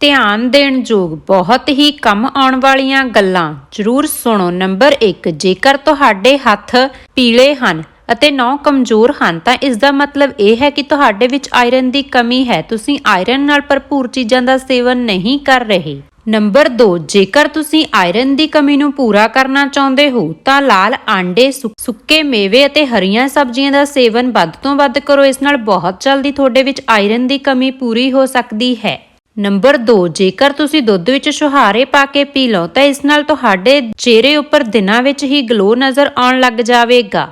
ਧਿਆਨ ਦੇਣ ਯੋਗ ਬਹੁਤ ਹੀ ਕੰਮ ਆਉਣ ਵਾਲੀਆਂ ਗੱਲਾਂ। ਜ਼ਰੂਰ ਸੁਣੋ। ਨੰਬਰ 1 ਜੇਕਰ ਤੁਹਾਡੇ ਹੱਥ ਪੀਲੇ ਹਨ ਅਤੇ ਨੌ ਕਮਜ਼ੋਰ ਹਨ, ਤਾਂ ਇਸ ਦਾ ਮਤਲਬ ਇਹ ਹੈ ਕਿ ਤੁਹਾਡੇ ਵਿੱਚ ਆਇਰਨ ਦੀ ਕਮੀ ਹੈ। ਤੁਸੀਂ ਆਇਰਨ ਨਾਲ ਭਰਪੂਰ ਚੀਜ਼ਾਂ ਦਾ ਸੇਵਨ ਨਹੀਂ ਕਰ ਰਹੇ। ਨੰਬਰ 2 ਜੇਕਰ ਤੁਸੀਂ ਆਇਰਨ ਦੀ ਕਮੀ ਨੂੰ ਪੂਰਾ ਕਰਨਾ ਚਾਹੁੰਦੇ ਹੋ, ਤਾਂ ਲਾਲ ਆਂਡੇ ਸੁੱਕੇ ਮੇਵੇ ਅਤੇ ਹਰੀਆਂ ਸਬਜ਼ੀਆਂ ਦਾ ਸੇਵਨ ਵੱਧ ਤੋਂ ਵੱਧ ਕਰੋ। ਇਸ ਨਾਲ ਬਹੁਤ ਜਲਦੀ ਤੁਹਾਡੇ ਵਿੱਚ ਆਇਰਨ ਦੀ ਕਮੀ ਪੂਰੀ ਹੋ ਸਕਦੀ ਹੈ। ਨੰਬਰ 2 ਜੇਕਰ ਤੁਸੀਂ ਦੁੱਧ ਵਿੱਚ ਸੁਹਾਰੇ ਪਾ ਕੇ ਪੀ ਲਓ, ਤਾਂ ਇਸ ਨਾਲ ਤੁਹਾਡੇ ਚਿਹਰੇ ਉੱਪਰ ਦਿਨਾਂ ਵਿੱਚ ਹੀ ਗਲੋ ਨਜ਼ਰ ਆਉਣ ਲੱਗ ਜਾਵੇਗਾ।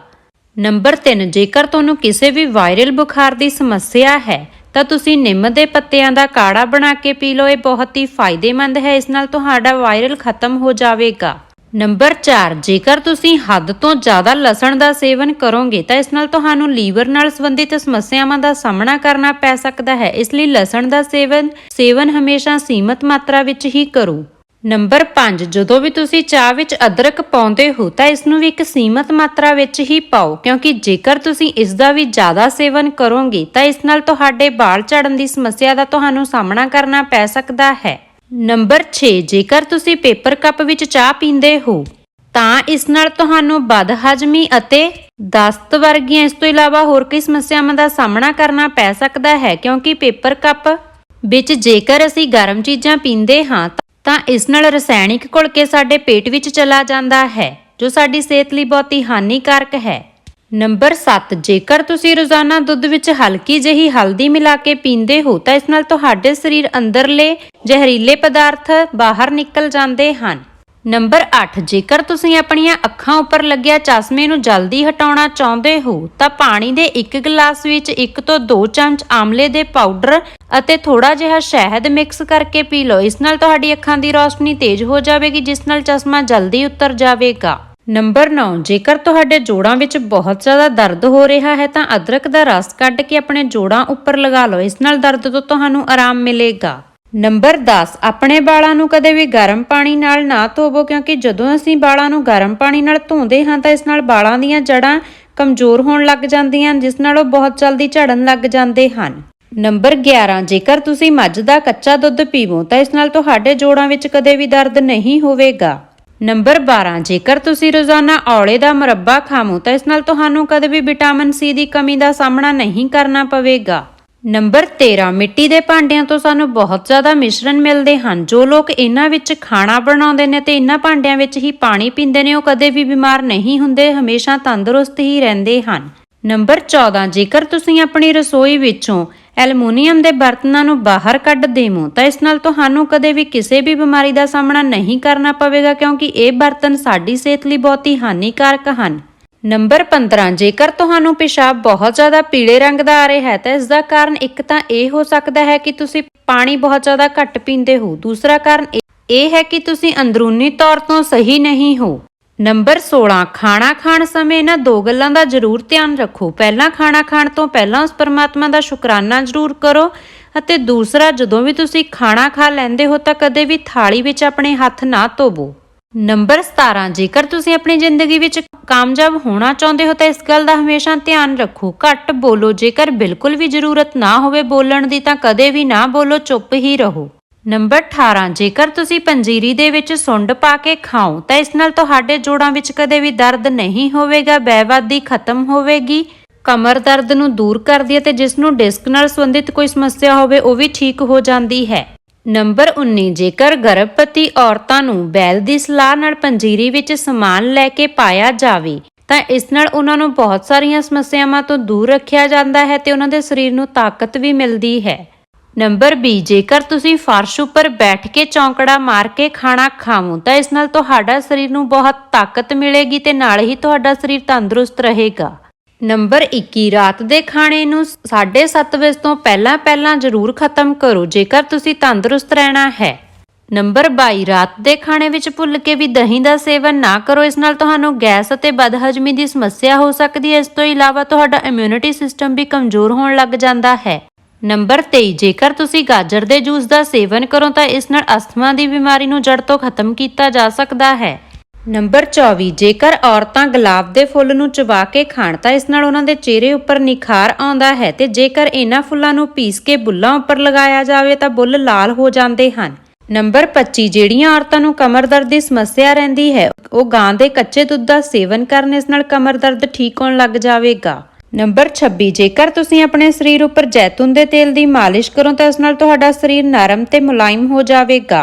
ਨੰਬਰ 3 ਜੇਕਰ ਤੁਹਾਨੂੰ ਕਿਸੇ ਵੀ ਵਾਇਰਲ ਬੁਖਾਰ ਦੀ ਸਮੱਸਿਆ ਹੈ, ਤਾਂ ਤੁਸੀਂ ਨਿੰਮ ਦੇ ਪੱਤਿਆਂ ਦਾ ਕਾੜਾ ਬਣਾ ਕੇ ਪੀ ਲਓ, ਇਹ ਬਹੁਤ ਹੀ ਫਾਇਦੇਮੰਦ ਹੈ, ਇਸ ਨਾਲ ਤੁਹਾਡਾ ਵਾਇਰਲ ਖਤਮ ਹੋ ਜਾਵੇਗਾ। ਨੰਬਰ 4 ਜੇਕਰ ਤੁਸੀਂ ਹੱਦ ਤੋਂ ਜ਼ਿਆਦਾ ਲਸਣ ਦਾ ਸੇਵਨ ਕਰੋਗੇ, ਤਾਂ ਇਸ ਨਾਲ ਤੁਹਾਨੂੰ ਲੀਵਰ ਨਾਲ ਸੰਬੰਧਿਤ ਸਮੱਸਿਆਵਾਂ ਦਾ ਸਾਹਮਣਾ ਕਰਨਾ ਪੈ ਸਕਦਾ ਹੈ। ਇਸ ਲਈ ਲਸਣ ਦਾ ਸੇਵਨ ਸੇਵਨ ਹਮੇਸ਼ਾ ਸੀਮਤ ਮਾਤਰਾ ਵਿੱਚ ਹੀ ਕਰੋ। ਨੰਬਰ 5 ਜਦੋਂ ਵੀ ਤੁਸੀਂ ਚਾਹ ਵਿੱਚ ਅਦਰਕ ਪਾਉਂਦੇ ਹੋ, ਤਾਂ ਇਸ ਨੂੰ ਵੀ ਇੱਕ ਸੀਮਤ ਮਾਤਰਾ ਵਿੱਚ ਹੀ ਪਾਓ, ਕਿਉਂਕਿ ਜੇਕਰ ਤੁਸੀਂ ਇਸ ਦਾ ਵੀ ਜ਼ਿਆਦਾ ਸੇਵਨ ਕਰੋਗੇ, ਤਾਂ ਇਸ ਨਾਲ ਤੁਹਾਡੇ ਵਾਲ ਝੜਨ ਦੀ ਸਮੱਸਿਆ ਦਾ ਤੁਹਾਨੂੰ ਸਾਹਮਣਾ ਕਰਨਾ ਪੈ ਸਕਦਾ ਹੈ। ਨੰਬਰ 6 ਜੇਕਰ ਤੁਸੀਂ ਪੇਪਰ ਕੱਪ ਵਿੱਚ ਚਾਹ ਪੀਂਦੇ ਹੋ, ਤਾਂ ਇਸ ਨਾਲ ਤੁਹਾਨੂੰ ਬਦਹਜਮੀ ਅਤੇ ਦਸਤ ਵਰਗੀਆਂ ਇਸ ਤੋਂ ਇਲਾਵਾ ਹੋਰ ਕਈ ਸਮੱਸਿਆਵਾਂ ਦਾ ਸਾਹਮਣਾ ਕਰਨਾ ਪੈ ਸਕਦਾ ਹੈ, ਕਿਉਂਕਿ ਪੇਪਰ ਕੱਪ ਵਿੱਚ ਜੇਕਰ ਅਸੀਂ ਗਰਮ ਚੀਜ਼ਾਂ ਪੀਂਦੇ ਹਾਂ, ਤਾਂ ਇਸ ਨਾਲ ਰਸਾਇਣਿਕ ਘੁਲ ਕੇ ਸਾਡੇ ਪੇਟ ਵਿੱਚ ਚਲਾ ਜਾਂਦਾ ਹੈ, ਜੋ ਸਾਡੀ ਸਿਹਤ ਲਈ ਬਹੁਤ ਹੀ ਹਾਨੀਕਾਰਕ ਹੈ। ਨੰਬਰ 7 ਜੇਕਰ ਤੁਸੀਂ ਰੋਜ਼ਾਨਾ ਦੁੱਧ ਵਿੱਚ ਹਲਕੀ ਜਿਹੀ ਹਲਦੀ ਮਿਲਾ ਕੇ ਪੀਂਦੇ ਹੋ, ਤਾਂ ਇਸ ਨਾਲ ਤੁਹਾਡੇ ਸਰੀਰ ਅੰਦਰਲੇ ਜ਼ਹਿਰੀਲੇ ਪਦਾਰਥ ਬਾਹਰ ਨਿਕਲ ਜਾਂਦੇ ਹਨ। ਨੰਬਰ 8 ਜੇਕਰ ਤੁਸੀਂ ਆਪਣੀਆਂ ਅੱਖਾਂ ਉੱਪਰ ਲੱਗਿਆ ਚਸ਼ਮੇ ਨੂੰ ਜਲਦੀ ਹਟਾਉਣਾ ਚਾਹੁੰਦੇ ਹੋ, ਤਾਂ ਪਾਣੀ ਦੇ ਇੱਕ ਗਲਾਸ ਵਿੱਚ 1 ਤੋਂ 2 ਚਮਚ ਆਮਲੇ ਦੇ ਪਾਊਡਰ ਅਤੇ ਥੋੜਾ ਜਿਹਾ ਸ਼ਹਿਦ ਮਿਕਸ ਕਰਕੇ ਪੀ ਲਓ। ਇਸ ਨਾਲ ਤੁਹਾਡੀ ਅੱਖਾਂ ਦੀ ਰੌਸ਼ਨੀ ਤੇਜ਼ ਹੋ ਜਾਵੇਗੀ, ਜਿਸ ਨਾਲ ਚਸ਼ਮਾ ਜਲਦੀ ਉਤਰ ਜਾਵੇਗਾ। ਨੰਬਰ 9 ਜੇਕਰ ਤੁਹਾਡੇ ਜੋੜਾਂ ਵਿੱਚ ਬਹੁਤ ਜ਼ਿਆਦਾ ਦਰਦ ਹੋ ਰਿਹਾ ਹੈ ਤਾਂ ਅਦਰਕ ਦਾ ਰਸ ਕੱਢ ਕੇ ਆਪਣੇ ਜੋੜਾਂ ਉੱਪਰ ਲਗਾ ਲਓ, ਇਸ ਨਾਲ ਦਰਦ ਤੋਂ ਤੁਹਾਨੂੰ ਆਰਾਮ ਮਿਲੇਗਾ। ਨੰਬਰ 10 ਆਪਣੇ ਵਾਲਾਂ ਨੂੰ ਕਦੇ ਵੀ ਗਰਮ ਪਾਣੀ ਨਾਲ ਨਾ ਧੋਵੋ, ਕਿਉਂਕਿ ਜਦੋਂ ਅਸੀਂ ਵਾਲਾਂ ਨੂੰ ਗਰਮ ਪਾਣੀ ਨਾਲ ਧੋਂਦੇ ਹਾਂ ਤਾਂ ਇਸ ਨਾਲ ਵਾਲਾਂ ਦੀਆਂ ਜੜਾਂ ਕਮਜ਼ੋਰ ਹੋਣ ਲੱਗ ਜਾਂਦੀਆਂ ਹਨ, ਜਿਸ ਨਾਲ ਉਹ ਬਹੁਤ ਜਲਦੀ ਝੜਨ ਲੱਗ ਜਾਂਦੇ ਹਨ। ਨੰਬਰ 11 ਜੇਕਰ ਤੁਸੀਂ ਮੱਝ ਦਾ ਕੱਚਾ ਦੁੱਧ ਪੀਵੋ, ਤਾਂ ਇਸ ਨਾਲ ਤੁਹਾਡੇ ਜੋੜਾਂ ਵਿੱਚ ਕਦੇ ਵੀ ਦਰਦ ਨਹੀਂ ਹੋਵੇਗਾ। ਨੰਬਰ 12 ਜੇਕਰ ਤੁਸੀਂ ਰੋਜ਼ਾਨਾ ਔਲੇ ਦਾ ਮੁਰੱਬਾ ਖਾਵੋ, ਤਾਂ ਇਸ ਨਾਲ ਤੁਹਾਨੂੰ ਕਦੇ ਵੀ ਵਿਟਾਮਿਨ ਸੀ ਦੀ ਕਮੀ ਦਾ ਸਾਹਮਣਾ ਨਹੀਂ ਕਰਨਾ ਪਵੇਗਾ। ਨੰਬਰ 13 ਮਿੱਟੀ ਦੇ ਭਾਂਡਿਆਂ ਤੋਂ ਸਾਨੂੰ ਬਹੁਤ ਜ਼ਿਆਦਾ ਮਿਸ਼ਰਣ ਮਿਲਦੇ ਹਨ। ਜੋ ਲੋਕ ਇਹਨਾਂ ਵਿੱਚ ਖਾਣਾ ਬਣਾਉਂਦੇ ਨੇ ਤੇ ਇਹਨਾਂ ਭਾਂਡਿਆਂ ਵਿੱਚ ਹੀ ਪਾਣੀ ਪੀਂਦੇ ਨੇ, ਉਹ ਕਦੇ ਵੀ ਬਿਮਾਰ ਨਹੀਂ ਹੁੰਦੇ, ਹਮੇਸ਼ਾ ਤੰਦਰੁਸਤ ਹੀ ਰਹਿੰਦੇ ਹਨ। ਨੰਬਰ 14 ਜੇਕਰ ਤੁਸੀਂ ਆਪਣੀ ਰਸੋਈ ਵਿੱਚੋਂ ਐਲੂਮੀਨੀਅਮ ਦੇ ਬਰਤਨਾਂ ਨੂੰ ਬਾਹਰ ਕੱਢ ਦੇਵੋ, ਤਾਂ ਇਸ ਨਾਲ ਤੁਹਾਨੂੰ ਕਦੇ ਵੀ ਕਿਸੇ ਵੀ ਬਿਮਾਰੀ ਦਾ ਸਾਹਮਣਾ ਨਹੀਂ ਕਰਨਾ ਪਵੇਗਾ, ਕਿਉਂਕਿ ਇਹ ਬਰਤਨ ਸਾਡੀ ਸਿਹਤ ਲਈ ਬਹੁਤ ਹੀ ਹਾਨੀਕਾਰਕ ਹਨ। ਨੰਬਰ 15 ਜੇਕਰ ਤੁਹਾਨੂੰ ਪਿਸ਼ਾਬ ਬਹੁਤ ਜ਼ਿਆਦਾ ਪੀਲੇ ਰੰਗ ਦਾ ਆ ਰਿਹਾ ਹੈ, ਤਾਂ ਇਸ ਦਾ ਕਾਰਨ ਇੱਕ ਤਾਂ ਇਹ ਹੋ ਸਕਦਾ ਹੈ ਕਿ ਤੁਸੀਂ ਪਾਣੀ ਬਹੁਤ ਜ਼ਿਆਦਾ ਘੱਟ ਪੀਂਦੇ ਹੋ। ਦੂਸਰਾ ਕਾਰਨ ਇਹ- ਇਹ ਹੈ ਕਿ ਤੁਸੀਂ ਅੰਦਰੂਨੀ ਤੌਰ ਤੋਂ ਸਹੀ ਨਹੀਂ ਹੋ। ਨੰਬਰ 16 ਖਾਣਾ ਖਾਣ ਸਮੇਂ ਇਹਨਾਂ ਦੋ ਗੱਲਾਂ ਦਾ ਜ਼ਰੂਰ ਧਿਆਨ ਰੱਖੋ। ਪਹਿਲਾਂ ਖਾਣਾ ਖਾਣ ਤੋਂ ਪਹਿਲਾਂ ਉਸ ਪਰਮਾਤਮਾ ਦਾ ਸ਼ੁਕਰਾਨਾ ਜ਼ਰੂਰ ਕਰੋ ਅਤੇ ਦੂਸਰਾ, ਜਦੋਂ ਵੀ ਤੁਸੀਂ ਖਾਣਾ ਖਾ ਲੈਂਦੇ ਹੋ ਤਾਂ ਕਦੇ ਵੀ ਥਾਲੀ ਵਿੱਚ ਆਪਣੇ ਹੱਥ ਨਾ ਧੋਵੋ। ਨੰਬਰ 17 ਜੇਕਰ ਤੁਸੀਂ ਆਪਣੀ ਜ਼ਿੰਦਗੀ ਵਿੱਚ ਕਾਮਯਾਬ ਹੋਣਾ ਚਾਹੁੰਦੇ ਹੋ ਤਾਂ ਇਸ ਗੱਲ ਦਾ ਹਮੇਸ਼ਾ ਧਿਆਨ ਰੱਖੋ। ਘੱਟ ਬੋਲੋ, ਜੇਕਰ ਬਿਲਕੁਲ ਵੀ ਜ਼ਰੂਰਤ ਨਾ ਹੋਵੇ ਬੋਲਣ ਦੀ ਤਾਂ ਕਦੇ ਵੀ ਨਾ ਬੋਲੋ, ਚੁੱਪ ਹੀ ਰਹੋ। ਨੰਬਰ 18 ਜੇਕਰ ਤੁਸੀਂ ਪੰਜੀਰੀ ਦੇ ਵਿੱਚ ਸੁੰਡ ਪਾ ਕੇ ਖਾਓ, ਤਾਂ ਇਸ ਨਾਲ ਤੁਹਾਡੇ ਜੋੜਾਂ ਵਿੱਚ ਕਦੇ ਵੀ ਦਰਦ ਨਹੀਂ ਹੋਵੇਗਾ, ਬੈਵਾਦੀ ਖਤਮ ਹੋਵੇਗੀ, ਕਮਰ ਦਰਦ ਨੂੰ ਦੂਰ ਕਰਦੀ ਹੈ ਤੇ ਜਿਸ ਨੂੰ ਡਿਸਕ ਨਾਲ ਸੰਬੰਧਿਤ ਕੋਈ ਸਮੱਸਿਆ ਹੋਵੇ, ਉਹ ਵੀ ਠੀਕ ਹੋ ਜਾਂਦੀ ਹੈ। ਨੰਬਰ 19 ਜੇਕਰ ਗਰਭਵਤੀ ਔਰਤਾਂ ਨੂੰ ਬੈਲ ਦੀ ਸਲਾਹ ਨਾਲ ਪੰਜੀਰੀ ਵਿੱਚ ਸਮਾਨ ਲੈ ਕੇ ਪਾਇਆ ਜਾਵੇ, ਤਾਂ ਇਸ ਨਾਲ ਉਹਨਾਂ ਨੂੰ ਬਹੁਤ ਸਾਰੀਆਂ ਸਮੱਸਿਆਵਾਂ ਤੋਂ ਦੂਰ ਰੱਖਿਆ ਜਾਂਦਾ ਹੈ ਤੇ ਉਹਨਾਂ ਦੇ ਸਰੀਰ ਨੂੰ ਤਾਕਤ ਵੀ ਮਿਲਦੀ ਹੈ। ਨੰਬਰ 20 ਜੇਕਰ ਤੁਸੀਂ ਫਰਸ਼ ਉੱਪਰ ਬੈਠ ਕੇ ਚੌਂਕੜਾ ਮਾਰ ਕੇ ਖਾਣਾ ਖਾਵੋ, ਤਾਂ ਇਸ ਨਾਲ ਤੁਹਾਡਾ ਸਰੀਰ ਨੂੰ ਬਹੁਤ ਤਾਕਤ ਮਿਲੇਗੀ ਤੇ ਨਾਲ ਹੀ ਤੁਹਾਡਾ ਸਰੀਰ ਤੰਦਰੁਸਤ ਰਹੇਗਾ। ਨੰਬਰ 21 ਰਾਤ ਦੇ ਖਾਣੇ ਨੂੰ 7:30 ਵਜੇ ਤੋਂ ਪਹਿਲਾਂ ਪਹਿਲਾਂ ਜ਼ਰੂਰ ਖਤਮ ਕਰੋ, ਜੇਕਰ ਤੁਸੀਂ ਤੰਦਰੁਸਤ ਰਹਿਣਾ ਹੈ। ਨੰਬਰ 22 ਰਾਤ ਦੇ ਖਾਣੇ ਵਿੱਚ ਭੁੱਲ ਕੇ ਵੀ ਦਹੀਂ ਦਾ ਸੇਵਨ ਨਾ ਕਰੋ, ਇਸ ਨਾਲ ਤੁਹਾਨੂੰ ਗੈਸ ਅਤੇ ਬਦਹਜ਼ਮੀ ਦੀ ਸਮੱਸਿਆ ਹੋ ਸਕਦੀ ਹੈ, ਇਸ ਤੋਂ ਇਲਾਵਾ ਤੁਹਾਡਾ ਇਮਿਊਨਿਟੀ ਸਿਸਟਮ ਵੀ ਕਮਜ਼ੋਰ ਹੋਣ ਲੱਗ ਜਾਂਦਾ ਹੈ। ਨੰਬਰ 23 ਜੇਕਰ ਤੁਸੀਂ ਗਾਜਰ ਦੇ ਜੂਸ ਦਾ ਸੇਵਨ ਕਰੋ ਤਾਂ ਇਸ ਨਾਲ ਅਸਥਮਾ ਦੀ ਬਿਮਾਰੀ ਨੂੰ ਜੜ ਤੋਂ ਖਤਮ ਕੀਤਾ ਜਾ ਸਕਦਾ ਹੈ। ਨੰਬਰ 24 ਜੇਕਰ ਔਰਤਾਂ ਗੁਲਾਬ ਦੇ ਫੁੱਲ ਨੂੰ ਚਬਾ ਕੇ ਖਾਣ ਤਾਂ ਇਸ ਨਾਲ ਉਹਨਾਂ ਦੇ ਚਿਹਰੇ ਉੱਪਰ ਨਿਖਾਰ ਆਉਂਦਾ ਹੈ ਤੇ ਜੇਕਰ ਇਹਨਾਂ ਫੁੱਲਾਂ ਨੂੰ ਪੀਸ ਕੇ ਬੁੱਲਾਂ ਉੱਪਰ ਲਗਾਇਆ ਜਾਵੇ ਤਾਂ ਬੁੱਲ ਲਾਲ ਹੋ ਜਾਂਦੇ ਹਨ। ਨੰਬਰ 25 ਜਿਹੜੀਆਂ ਔਰਤਾਂ ਨੂੰ ਕਮਰ ਦਰਦ ਦੀ ਸਮੱਸਿਆ ਰਹਿੰਦੀ ਹੈ, ਉਹ ਗਾਂ ਦੇ ਕੱਚੇ ਦੁੱਧ ਦਾ ਸੇਵਨ ਕਰਨ ਇਸ ਨਾਲ ਕਮਰ ਦਰਦ ਠੀਕ ਹੋਣ ਲੱਗ ਜਾਵੇਗਾ। ਨੰਬਰ 26 ਜੇਕਰ ਤੁਸੀਂ ਆਪਣੇ ਸਰੀਰ ਉੱਪਰ ਜੈਤੂਨ ਦੇ ਤੇਲ ਦੀ ਮਾਲਿਸ਼ ਕਰੋ ਤਾਂ ਇਸ ਨਾਲ ਤੁਹਾਡਾ ਸਰੀਰ ਨਰਮ ਤੇ ਮੁਲਾਇਮ ਹੋ ਜਾਵੇਗਾ।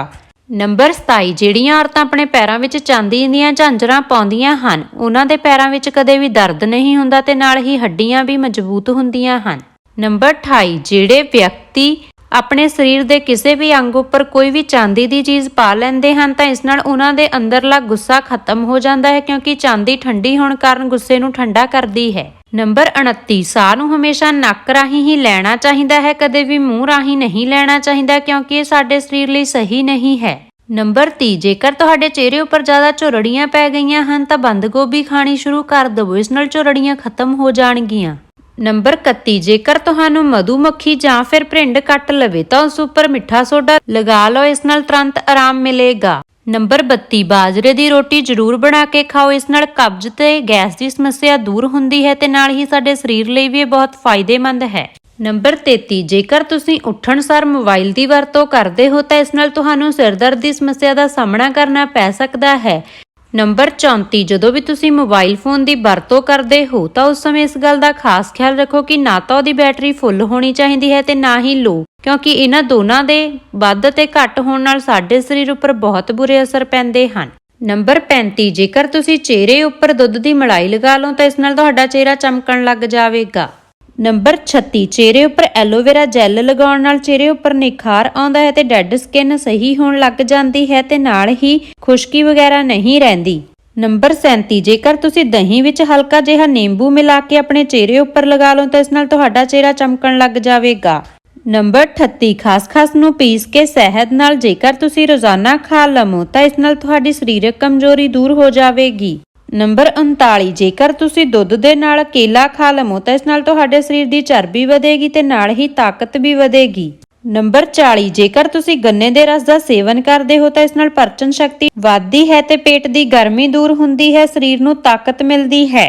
ਨੰਬਰ 27 ਜਿਹੜੀਆਂ ਔਰਤਾਂ ਆਪਣੇ ਪੈਰਾਂ ਵਿੱਚ ਚਾਂਦੀ ਦੀਆਂ ਝਾਂਜਰਾਂ ਪਾਉਂਦੀਆਂ ਹਨ, ਉਹਨਾਂ ਦੇ ਪੈਰਾਂ ਵਿੱਚ ਕਦੇ ਵੀ ਦਰਦ ਨਹੀਂ ਹੁੰਦਾ ਤੇ ਨਾਲ ਹੀ ਹੱਡੀਆਂ ਵੀ ਮਜ਼ਬੂਤ ਹੁੰਦੀਆਂ ਹਨ। ਨੰਬਰ 28 ਜਿਹੜੇ ਵਿਅਕਤੀ ਆਪਣੇ ਸਰੀਰ ਦੇ ਕਿਸੇ ਵੀ ਅੰਗ ਉੱਪਰ ਕੋਈ ਵੀ ਚਾਂਦੀ ਦੀ ਚੀਜ਼ ਪਾ ਲੈਂਦੇ ਹਨ ਤਾਂ ਇਸ ਨਾਲ ਉਹਨਾਂ ਦੇ ਅੰਦਰਲਾ ਗੁੱਸਾ ਖਤਮ ਹੋ ਜਾਂਦਾ ਹੈ ਕਿਉਂਕਿ ਚਾਂਦੀ ਠੰਡੀ ਹੋਣ ਕਾਰਨ ਗੁੱਸੇ ਨੂੰ ਠੰਡਾ ਕਰਦੀ ਹੈ। ਨੰਬਰ 29 ਸਾਹ ਨੂੰ ਹਮੇਸ਼ਾ ਨੱਕ ਰਾਹੀਂ ਹੀ ਲੈਣਾ ਚਾਹੀਦਾ ਹੈ, ਕਦੇ ਵੀ ਮੂੰਹ ਰਾਹੀਂ ਨਹੀਂ ਲੈਣਾ ਚਾਹੀਦਾ ਕਿਉਂਕਿ ਇਹ ਸਾਡੇ ਸਰੀਰ ਲਈ ਸਹੀ ਨਹੀਂ ਹੈ। ਨੰਬਰ 30 ਜੇਕਰ ਤੁਹਾਡੇ ਚਿਹਰੇ ਉੱਪਰ ਜ਼ਿਆਦਾ ਝੁਰੜੀਆਂ ਪੈ ਗਈਆਂ ਹਨ ਤਾਂ ਬੰਦ ਗੋਭੀ ਖਾਣੀ ਸ਼ੁਰੂ ਕਰ ਦਿਵੋ, ਇਸ ਨਾਲ ਝੁਰੜੀਆਂ ਖਤਮ ਹੋ ਜਾਣਗੀਆਂ। ਨੰਬਰ 31 ਜੇਕਰ ਤੁਹਾਨੂੰ ਮਧੂਮੱਖੀ ਜਾਂ ਫਿਰ ਭਰਿੰਡ ਕੱਟ ਲਵੇ ਤਾਂ ਉਸ ਉੱਪਰ ਮਿੱਠਾ ਸੋਡਾ ਲਗਾ ਲਓ, ਇਸ ਨਾਲ ਤੁਰੰਤ ਆਰਾਮ ਮਿਲੇਗਾ। ਨੰਬਰ 32 ਬਾਜਰੇ ਦੀ ਰੋਟੀ ਜ਼ਰੂਰ ਬਣਾ ਕੇ ਖਾਓ, ਇਸ ਨਾਲ ਕਬਜ਼ ਤੇ ਗੈਸ ਦੀ ਸਮੱਸਿਆ ਦੂਰ ਹੁੰਦੀ ਹੈ ਤੇ ਨਾਲ ਹੀ ਸਾਡੇ ਸਰੀਰ ਲਈ ਵੀ ਇਹ ਬਹੁਤ ਫਾਇਦੇਮੰਦ ਹੈ। ਨੰਬਰ 33 ਜੇਕਰ ਤੁਸੀਂ ਉੱਠਣ ਸਾਰ ਮੋਬਾਈਲ ਦੀ ਵਰਤੋਂ ਕਰਦੇ ਹੋ ਤਾਂ ਇਸ ਨਾਲ ਤੁਹਾਨੂੰ ਸਿਰ ਦਰਦ ਦੀ ਸਮੱਸਿਆ ਦਾ ਸਾਹਮਣਾ ਕਰਨਾ ਪੈ ਸਕਦਾ ਹੈ। ਨੰਬਰ 34 ਜਦੋਂ ਵੀ ਤੁਸੀਂ ਮੋਬਾਈਲ ਫੋਨ ਦੀ ਵਰਤੋਂ ਕਰਦੇ ਹੋ, ਤਾਂ ਉਸ ਸਮੇਂ ਇਸ ਗੱਲ ਦਾ ਖਾਸ ਖਿਆਲ ਰੱਖੋ ਕਿ ਨਾ ਤਾਂ ਉਹਦੀ ਬੈਟਰੀ ਫੁੱਲ ਹੋਣੀ ਚਾਹੀਦੀ ਹੈ ਤੇ ਨਾ ਹੀ ਲੋ, ਕਿਉਂਕਿ ਇਹਨਾਂ ਦੋਨਾਂ ਦੇ ਵੱਧ ਤੇ ਘੱਟ ਹੋਣ ਨਾਲ ਸਾਡੇ ਸਰੀਰ ਉੱਪਰ ਬਹੁਤ ਬੁਰੇ ਅਸਰ ਪੈਂਦੇ ਹਨ। ਨੰਬਰ 35 ਜੇਕਰ ਤੁਸੀਂ ਚਿਹਰੇ ਉੱਪਰ ਦੁੱਧ ਦੀ ਮਲਾਈ ਲਗਾ ਲਓ, ਤਾਂ ਇਸ ਨਾਲ ਤੁਹਾਡਾ ਚਿਹਰਾ ਚਮਕਣ ਲੱਗ ਜਾਵੇਗਾ। ਨੰਬਰ 36 ਚਿਹਰੇ ਉੱਪਰ ਐਲੋਵੇਰਾ ਜੈਲ ਲਗਾਉਣ ਨਾਲ ਚਿਹਰੇ ਉੱਪਰ ਨਿਖਾਰ ਆਉਂਦਾ ਹੈ ਤੇ ਡੈੱਡ ਸਕਿਨ ਸਹੀ ਹੋਣ ਲੱਗ ਜਾਂਦੀ ਹੈ ਤੇ ਨਾਲ ਹੀ ਖੁਸ਼ਕੀ ਵਗੈਰਾ ਨਹੀਂ ਰਹਿੰਦੀ। ਨੰਬਰ 37 ਜੇਕਰ ਤੁਸੀਂ ਦਹੀਂ ਵਿੱਚ ਹਲਕਾ ਜਿਹਾ ਨਿੰਬੂ ਮਿਲਾ ਕੇ ਆਪਣੇ ਚਿਹਰੇ ਉੱਪਰ ਲਗਾ ਲਓ ਤਾਂ ਇਸ ਨਾਲ ਤੁਹਾਡਾ ਚਿਹਰਾ ਚਮਕਣ ਲੱਗ ਜਾਵੇਗਾ। ਨੰਬਰ 38 ਖਾਸ-ਖਾਸ ਨੂੰ ਪੀਸ ਕੇ ਸ਼ਹਿਦ ਨਾਲ ਜੇਕਰ ਤੁਸੀਂ ਰੋਜ਼ਾਨਾ ਖਾ ਲਵੋ ਤਾਂ ਇਸ ਨਾਲ ਤੁਹਾਡੀ ਸਰੀਰਕ ਕਮਜ਼ੋਰੀ ਦੂਰ ਹੋ ਜਾਵੇਗੀ। ਨੰਬਰ 39 ਜੇਕਰ ਤੁਸੀਂ ਦੁੱਧ ਦੇ ਨਾਲ ਕੇਲਾ ਖਾ ਲਵੋ ਤਾਂ ਇਸ ਨਾਲ ਤੁਹਾਡੇ ਸਰੀਰ ਦੀ ਚਰਬੀ ਵਧੇਗੀ ਤੇ ਨਾਲ ਹੀ ਤਾਕਤ ਵੀ ਵਧੇਗੀ। ਨੰਬਰ 40 ਜੇਕਰ ਤੁਸੀਂ ਗੰਨੇ ਦੇ ਰਸ ਦਾ ਸੇਵਨ ਕਰਦੇ ਹੋ ਤਾਂ ਇਸ ਨਾਲ ਪਰਚਨ ਸ਼ਕਤੀ ਵੱਧਦੀ ਹੈ ਤੇ ਪੇਟ ਦੀ ਗਰਮੀ ਦੂਰ ਹੁੰਦੀ ਹੈ, ਸਰੀਰ ਨੂੰ ਤਾਕਤ ਮਿਲਦੀ ਹੈ,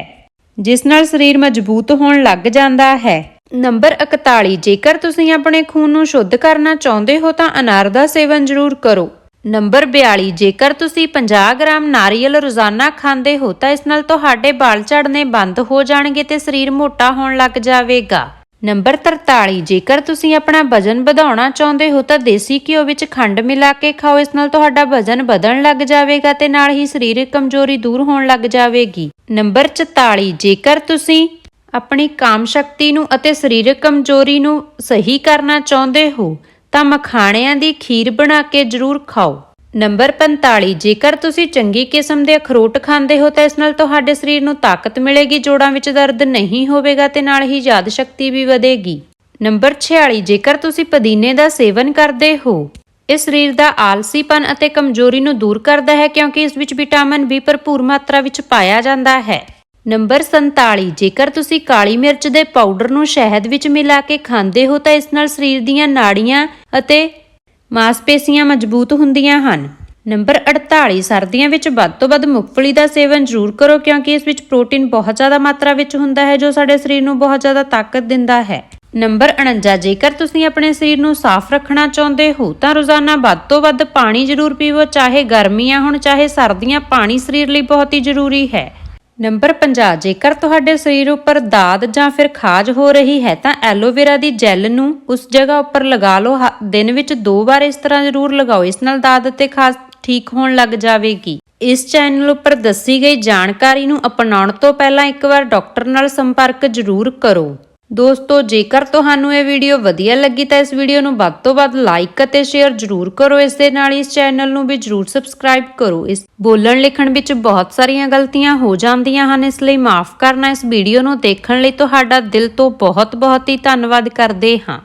ਜਿਸ ਨਾਲ ਸਰੀਰ ਮਜ਼ਬੂਤ ਹੋਣ ਲੱਗ ਜਾਂਦਾ ਹੈ। ਨੰਬਰ 41 ਜੇਕਰ ਤੁਸੀਂ ਆਪਣੇ ਖੂਨ ਨੂੰ ਸ਼ੁੱਧ ਕਰਨਾ ਚਾਹੁੰਦੇ ਹੋ ਤਾਂ ਅਨਾਰ ਦਾ ਸੇਵਨ ਜ਼ਰੂਰ ਕਰੋ। ਨੰਬਰ 42 ਜੇਕਰ ਤੁਸੀਂ 50 ਗ੍ਰਾਮ ਨਾਰੀਅਲ ਰੋਜ਼ਾਨਾ ਖਾਂਦੇ ਹੋ, ਤਾਂ ਇਸ ਨਾਲ ਤੁਹਾਡੇ ਵਾਲ ਝੜਨੇ ਬੰਦ ਹੋ ਜਾਣਗੇ ਤੇ ਸਰੀਰ ਮੋਟਾ ਹੋਣ ਲੱਗ ਜਾਵੇਗਾ। ਨੰਬਰ 43 ਜੇਕਰ ਤੁਸੀਂ ਆਪਣਾ ਵਜ਼ਨ ਵਧਾਉਣਾ ਚਾਹੁੰਦੇ ਹੋ, ਤਾਂ ਦੇਸੀ ਘਿਓ ਵਿੱਚ ਖੰਡ ਮਿਲਾ ਕੇ ਖਾਓ, ਇਸ ਨਾਲ ਤੁਹਾਡਾ ਵਜ਼ਨ ਵਧਣ ਲੱਗ ਜਾਵੇਗਾ ਤੇ ਨਾਲ ਹੀ ਸਰੀਰਕ ਕਮਜ਼ੋਰੀ ਦੂਰ ਹੋਣ ਲੱਗ ਜਾਵੇਗੀ। ਨੰਬਰ 44 ਜੇਕਰ ਤੁਸੀਂ ਆਪਣੀ ਕਾਮ ਸ਼ਕਤੀ ਨੂੰ ਅਤੇ ਸਰੀਰਕ ਕਮਜ਼ੋਰੀ ਨੂੰ ਸਹੀ ਕਰਨਾ ਚਾਹੁੰਦੇ ਹੋ ਤਾਂ ਮਖਾਣਿਆਂ ਦੀ ਖੀਰ ਬਣਾ ਕੇ ਜ਼ਰੂਰ ਖਾਓ। ਨੰਬਰ 45 ਜੇਕਰ ਤੁਸੀਂ ਚੰਗੀ ਕਿਸਮ ਦੇ ਅਖਰੋਟ ਖਾਂਦੇ ਹੋ ਤਾਂ ਇਸ ਨਾਲ ਤੁਹਾਡੇ ਸਰੀਰ ਨੂੰ ਤਾਕਤ ਮਿਲੇਗੀ, ਜੋੜਾਂ ਵਿੱਚ ਦਰਦ ਨਹੀਂ ਹੋਵੇਗਾ ਤੇ ਨਾਲ ਹੀ ਯਾਦ ਸ਼ਕਤੀ ਵੀ ਵਧੇਗੀ। ਨੰਬਰ 46 ਜੇਕਰ ਤੁਸੀਂ ਪੁਦੀਨੇ ਦਾ ਸੇਵਨ ਕਰਦੇ ਹੋ, ਇਹ ਸਰੀਰ ਦਾ ਆਲਸੀਪਨ ਅਤੇ ਕਮਜ਼ੋਰੀ ਨੂੰ ਦੂਰ ਕਰਦਾ ਹੈ ਕਿਉਂਕਿ ਇਸ ਵਿੱਚ ਵਿਟਾਮਿਨ ਬੀ ਭਰਪੂਰ ਮਾਤਰਾ ਵਿੱਚ ਪਾਇਆ ਜਾਂਦਾ ਹੈ। ਨੰਬਰ 47 ਜੇਕਰ ਤੁਸੀਂ ਕਾਲੀ ਮਿਰਚ ਦੇ ਪਾਊਡਰ ਨੂੰ ਸ਼ਹਿਦ ਵਿੱਚ ਮਿਲਾ ਕੇ ਖਾਂਦੇ ਹੋ ਤਾਂ ਇਸ ਨਾਲ ਸਰੀਰ ਦੀਆਂ ਨਾੜੀਆਂ ਅਤੇ ਮਾਸਪੇਸ਼ੀਆਂ ਮਜ਼ਬੂਤ ਹੁੰਦੀਆਂ ਹਨ। ਨੰਬਰ 48 ਸਰਦੀਆਂ ਵਿੱਚ ਵੱਧ ਤੋਂ ਵੱਧ ਮੂੰਗਫਲੀ ਦਾ ਸੇਵਨ ਜ਼ਰੂਰ ਕਰੋ ਕਿਉਂਕਿ ਇਸ ਵਿੱਚ ਪ੍ਰੋਟੀਨ ਬਹੁਤ ਜ਼ਿਆਦਾ ਮਾਤਰਾ ਵਿੱਚ ਹੁੰਦਾ ਹੈ ਜੋ ਸਾਡੇ ਸਰੀਰ ਨੂੰ ਬਹੁਤ ਜ਼ਿਆਦਾ ਤਾਕਤ ਦਿੰਦਾ ਹੈ। ਨੰਬਰ 49 ਜੇਕਰ ਤੁਸੀਂ ਆਪਣੇ ਸਰੀਰ ਨੂੰ ਸਾਫ਼ ਰੱਖਣਾ ਚਾਹੁੰਦੇ ਹੋ ਤਾਂ ਰੋਜ਼ਾਨਾ ਵੱਧ ਤੋਂ ਵੱਧ ਪਾਣੀ ਜ਼ਰੂਰ ਪੀਵੋ, ਚਾਹੇ ਗਰਮੀਆਂ ਹੋਣ ਚਾਹੇ ਸਰਦੀਆਂ, ਪਾਣੀ ਸਰੀਰ ਲਈ ਬਹੁਤ ਹੀ ਜ਼ਰੂਰੀ ਹੈ। ਨੰਬਰ 50 ਜੇਕਰ ਤੁਹਾਡੇ ਸਰੀਰ ਉੱਪਰ ਦਾਦ ਜਾਂ ਫਿਰ ਖਾਜ ਹੋ ਰਹੀ ਹੈ, ਤਾਂ ਐਲੋਵੇਰਾ ਦੀ ਜੈਲ ਨੂੰ ਉਸ ਜਗ੍ਹਾ ਉੱਪਰ ਲਗਾ ਲਓ। ਹ- ਦਿਨ ਵਿੱਚ ਦੋ ਵਾਰ ਇਸ ਤਰ੍ਹਾਂ ਜ਼ਰੂਰ ਲਗਾਓ। ਇਸ ਨਾਲ ਦਾਦ ਅਤੇ ਖਾਜ ਠੀਕ ਹੋਣ ਲੱਗ ਜਾਵੇਗੀ। ਇਸ ਚੈਨਲ ਉੱਪਰ ਦੱਸੀ ਗਈ ਜਾਣਕਾਰੀ ਨੂੰ ਅਪਣਾਉਣ ਤੋਂ ਪਹਿਲਾਂ ਇੱਕ ਵਾਰ ਡਾਕਟਰ ਨਾਲ ਸੰਪਰਕ ਜ਼ਰੂਰ ਕਰੋ। ਦੋਸਤੋ, ਜੇਕਰ ਤੁਹਾਨੂੰ ਇਹ ਵੀਡੀਓ ਵਧੀਆ ਲੱਗੀ ਤਾਂ ਇਸ ਵੀਡੀਓ ਨੂੰ ਵੱਧ ਤੋਂ ਵੱਧ ਲਾਈਕ ਅਤੇ ਸ਼ੇਅਰ ਜ਼ਰੂਰ ਕਰੋ। ਇਸ ਦੇ ਨਾਲ ਇਸ ਚੈਨਲ ਨੂੰ ਵੀ ਜ਼ਰੂਰ ਸਬਸਕ੍ਰਾਈਬ ਕਰੋ। ਇਸ ਬੋਲਣ ਲਿਖਣ ਵਿੱਚ ਬਹੁਤ ਸਾਰੀਆਂ ਗਲਤੀਆਂ ਹੋ ਜਾਂਦੀਆਂ ਹਨ। ਇਸ ਲਈ ਮਾਫ ਕਰਨਾ ਇਸ ਵੀਡੀਓ ਨੂੰ ਦੇਖਣ ਲਈ ਤੁਹਾਡਾ ਦਿਲ ਤੋਂ ਬਹੁਤ ਬਹੁਤ ਹੀ ਧੰਨਵਾਦ ਕਰਦੇ ਹਾਂ।